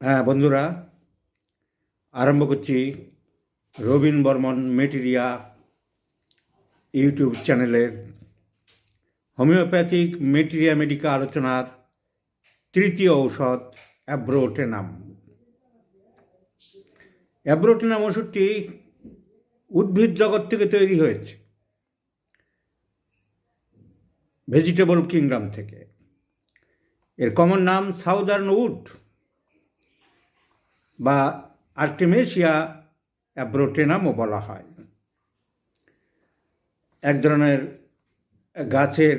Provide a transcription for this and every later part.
হ্যাঁ বন্ধুরা, আরম্ভ করছি রবীন বর্মন মেটেরিয়া ইউটিউব চ্যানেলের হোমিওপ্যাথিক মেটেরিয়া মেডিকা আলোচনার তৃতীয় ঔষধ অ্যাব্রোটেনাম। অ্যাব্রোটেনাম ওষুধটি উদ্ভিদ জগৎ থেকে তৈরি হয়েছে ভেজিটেবল কিংডম থেকে। এর কমন নাম সাউদার্ন উড বা আর্টিমেশিয়া অ্যাব্রোটেনামও বলা হয়। এক ধরনের গাছের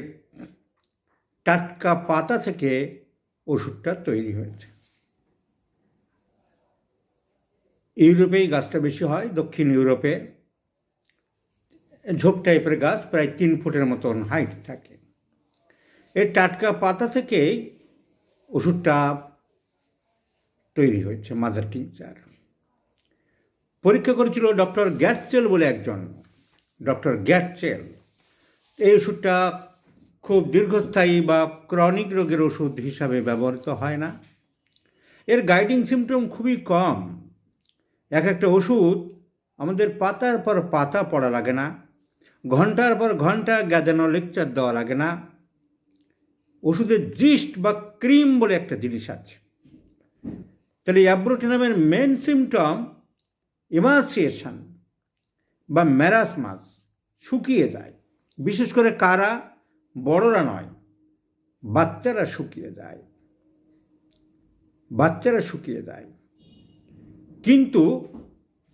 টাটকা পাতা থেকে ওষুধটা তৈরি হয়েছে। ইউরোপেই গাছটা বেশি হয়, দক্ষিণ ইউরোপে ঝোপ টাইপের গাছ প্রায় তিন ফুটের মতন হাইট থাকে। এর টাটকা পাতা থেকেই ওষুধটা তৈরি হয়েছে মাদার টিংচার পরীক্ষা করেছিল ডক্টর গ্যাটচেল বলে একজন ডক্টর গ্যাটচেল। এই ওষুধটা খুব দীর্ঘস্থায়ী বা ক্রনিক রোগের ওষুধ হিসাবে ব্যবহৃত হয় না। এর গাইডিং সিমটম খুবই কম। এক একটা ওষুধ আমাদের পাতার পর পাতা পড়া লাগে না, ঘণ্টার পর ঘণ্টা গ্যাদানো লেকচার দেওয়া লাগে না। ওষুধের জিস্ট বা ক্রিম বলে একটা জিনিস আছে। তাহলে অ্যাব্রোটেনামের মেন সিমটম ইমাসিয়েশন বা ম্যারাসমাস শুকিয়ে যায়। বিশেষ করে কারা? বড়রা নয়, বাচ্চারা শুকিয়ে যায়। বাচ্চারা শুকিয়ে যায়। কিন্তু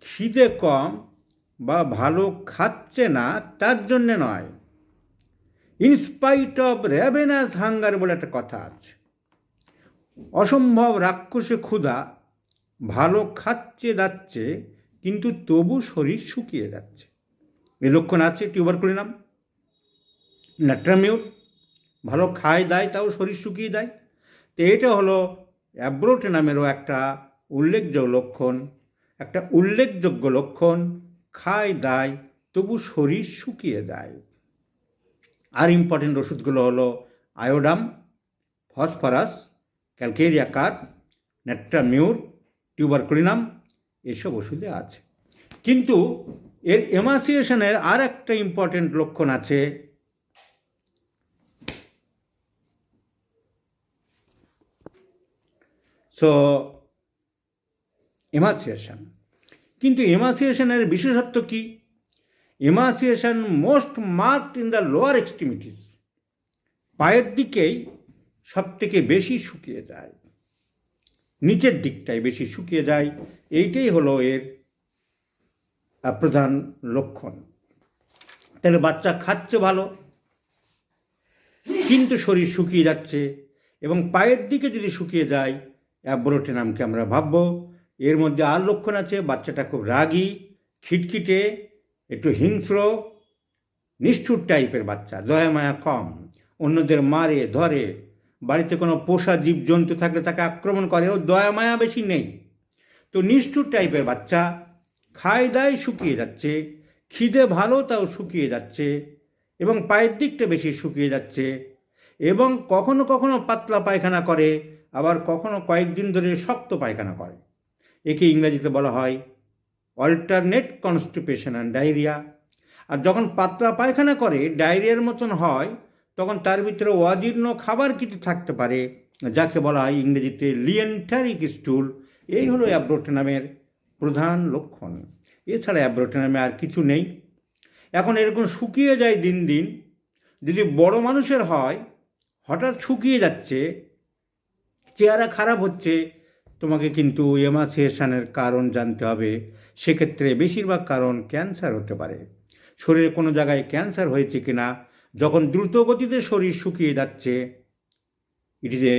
খিদে কম বা ভালো খাচ্ছে না, তার জন্যে নয়। ইনস্পাইট অফ র্যাভেনাস হাঙ্গার বলে একটা কথা আছে। অসম্ভব রাক্ষসে ক্ষুধা, ভালো খাচ্ছে যাচ্ছে কিন্তু তবু শরীর শুকিয়ে যাচ্ছে। এই লক্ষণ আছে টিউবারকুলিনাম ন্যাট্রামিউর ভালো খায়, দেয়, তাও শরীর শুকিয়ে দেয়। তো এটা হলো অ্যাব্রোটেনামেরও একটা উল্লেখযোগ্য লক্ষণ, একটা উল্লেখযোগ্য লক্ষণ, খায়, দায়, তবু শরীর শুকিয়ে দেয়। আর ইম্পর্টেন্ট ওষুধগুলো হলো iodum, phosphorus calcarea carb natrum mur tuberculinum এসব ওষুধে আছে। কিন্তু এর এমাসিয়েশনের আর একটা ইম্পর্টেন্ট লক্ষণ আছে। So emaciation. কিন্তু এমাসিয়েশনের বিশেষত্ব কি? Emaciation most marked in the lower extremities পায়ের দিকেই সব থেকে বেশি শুকিয়ে যায়। নিচের দিকটাই বেশি শুকিয়ে যায়। এইটাই হলো এর প্রধান লক্ষণ। তাহলে বাচ্চা খাচ্ছে ভালো, কিন্তু শরীর শুকিয়ে যাচ্ছে এবং পায়ের দিকে যদি শুকিয়ে যায় অ্যাব্রোটেনামকে আমরা ভাববো। এর মধ্যে আর লক্ষণ আছে, বাচ্চাটা খুব রাগী, খিটখিটে, একটু হিংস্র, নিষ্ঠুর টাইপের বাচ্চা, দয়া, মায়া কম। অন্যদের মারে, ধরে বাড়িতে কোনো পোষা জীবজন্তু থাকলে তাকে আক্রমণ করে, ও দয়া মায়া বেশি নেই। তো নিষ্ঠুর টাইপের বাচ্চা, খায় দায় শুকিয়ে যাচ্ছে, খিদে ভালো তাও শুকিয়ে যাচ্ছে, এবং পায়ের দিকটা বেশি শুকিয়ে যাচ্ছে, এবং কখনো কখনো পাতলা পায়খানা করে, আবার কখনো কয়েকদিন ধরে শক্ত পায়খানা করে। একে ইংরেজিতে বলা হয় অল্টারনেট কনস্টিপেশন অ্যান্ড ডায়রিয়া আর যখন পাতলা পায়খানা করে ডায়রিয়ার মতন হয় তখন তার ভিতরে অজীর্ণ খাবার কিছু থাকতে পারে, যাকে বলা হয় ইংরেজিতে লিয়েন্টারিক স্টুল। এই হলো অ্যাব্রোটেনামের প্রধান লক্ষণ। এছাড়া অ্যাব্রোটেনামে আর কিছু নেই। এখন এরকম শুকিয়ে যায় দিন দিন, যদি বড় মানুষের হয়, হঠাৎ শুকিয়ে যাচ্ছে, চেহারা খারাপ হচ্ছে, তোমাকে কিন্তু এমাসিয়েশনের কারণ জানতে হবে। সেক্ষেত্রে বেশিরভাগ কারণ ক্যান্সার হতে পারে। শরীরে কোনো জায়গায় ক্যান্সার হয়েছে কিনা যখন দ্রুত গতিতে শরীর শুকিয়ে যাচ্ছে it is a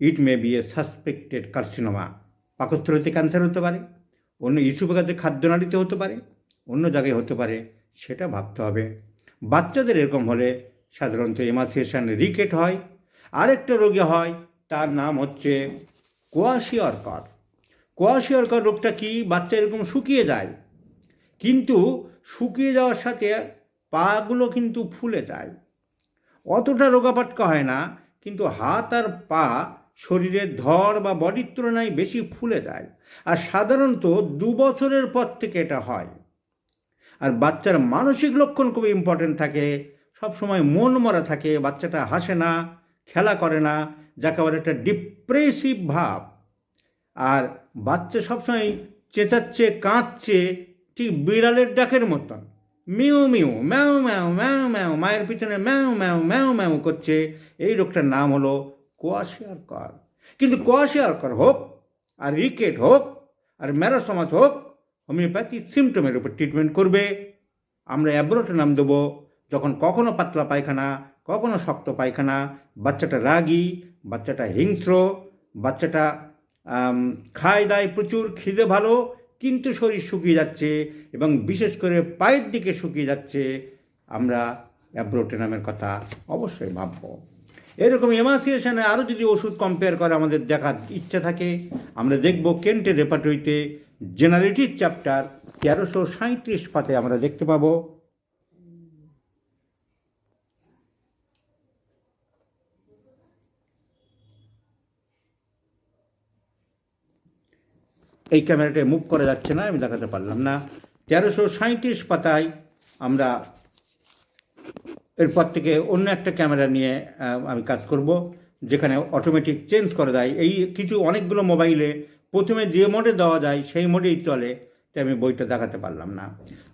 it may be a suspected carcinoma পাকস্থলীতে cancer হতে পারে, অন্য ইস্যুপেগাজে খাদ্যনালীতে হতে পারে, অন্য জায়গায় হতে পারে, সেটা ভাবতে হবে। বাচ্চাদের এরকম হলে সাধারণত এমাসিয়েশন রিকেট হয়। আরেকটা রোগে হয়, তার নাম হচ্ছে কোয়াশিয়রকর। কোয়াশিয়রকর রোগটা কি? বাচ্চা এরকম শুকিয়ে যায়। কিন্তু শুকিয়ে যাওয়ার সাথে পাগুলো কিন্তু ফুলে যায়। অতটা রোগাপাটকা হয় না, কিন্তু হাত আর পা শরীরের ধর বা বডির তুলনায় বেশি ফুলে যায়। আর সাধারণত দু বছরের পর থেকে এটা হয়। আর বাচ্চার মানসিক লক্ষণ খুব ইম্পর্টেন্ট থাকে। সবসময় মন মরা থাকে, বাচ্চাটা হাসে না, খেলা করে না যাকে বলে একটা ডিপ্রেসিভ ভাব। আর বাচ্চা সবসময় চেঁচাচ্ছে, কাঁদছে, ঠিক বিড়ালের ডাকের মতন। মিউ মিউ, ম্যাও ম্যাও ম্যাও ম্যাও, মায়ের পিছনে ম্যাও ম্যাও ম্যাও ম্যাও করছে। এই রোগটার নাম হলো কোয়াশিয়ার কর। কিন্তু কোয়াশিয়ার কর হোক, আর রিকেট হোক, আর ম্যারাসমাস হোক, হোমিওপ্যাথি সিমটমের উপর ট্রিটমেন্ট করবে। আমরা অ্যাব্রোটে নাম দেবো, যখন কখনো পাতলা পায়খানা, কখনো শক্ত পায়খানা, বাচ্চাটা রাগী, বাচ্চাটা হিংস্র, বাচ্চাটা খায় দায় প্রচুর, খিদে ভালো কিন্তু শরীর শুকিয়ে যাচ্ছে এবং বিশেষ করে পায়ের দিকে শুকিয়ে যাচ্ছে, আমরা অ্যাব্রোটেনামের কথা অবশ্যই ভাবব। এরকম এমাসিয়েশনে আরও যদি ওষুধ কম্পেয়ার করে, আমাদের দেখার ইচ্ছা থাকে, আমরা দেখব কেন্টের রেপাটরিতে জেনারেটিভ চ্যাপ্টার তেরোশো সাঁত্রিশ পাতে আমরা দেখতে পাবো। এই ক্যামেরাটায় মুভ করা যাচ্ছে না, আমি দেখাতে পারলাম না। তেরোশো সাঁত্রিশ পাতায় আমরা এরপর থেকে অন্য একটা ক্যামেরা নিয়ে আমি কাজ করব, যেখানে অটোমেটিক চেঞ্জ করে দেয় এই কিছু অনেকগুলো মোবাইলে প্রথমে যে মোডে দেওয়া যায়, সেই মোডেই চলে, তাই আমি বইটা দেখাতে পারলাম না।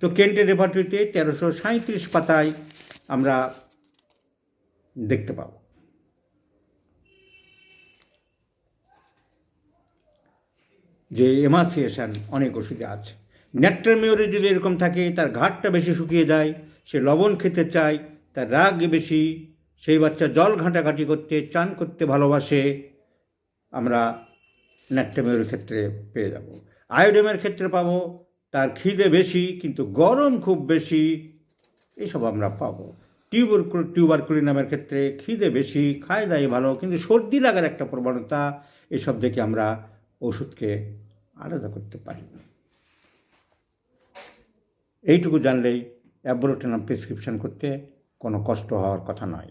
তো কেন্টের রেপার্টরিতে তেরোশো সাঁত্রিশ পাতায় আমরা দেখতে পাবো। যে এমাসিয়েশন অনেক ওষুধে আছে। ন্যাট্রামিওরে যদি এরকম থাকে, তার ঘাটটা বেশি শুকিয়ে যায়, সে লবণ খেতে চায়, তার রাগ বেশি, সেই বাচ্চা জল ঘাঁটাঘাঁটি করতে, চান করতে ভালোবাসে, আমরা ন্যাট্রামিওরের ক্ষেত্রে পেয়ে যাব। আয়োডেমের ক্ষেত্রে পাবো, তার খিদে বেশি, কিন্তু গরম খুব বেশি, এসব আমরা পাবো। টিউবার টিউবারকুলিনামের ক্ষেত্রে খিদে বেশি, খায় দায় ভালো, কিন্তু সর্দি লাগার একটা প্রবণতা, এসব দেখে আমরা ওষুধকে আলাদা করতে পারি এইটুকু জানলেই অ্যাব্রোটেনাম প্রেসক্রিপশন করতে কোনো কষ্ট হওয়ার কথা নয়।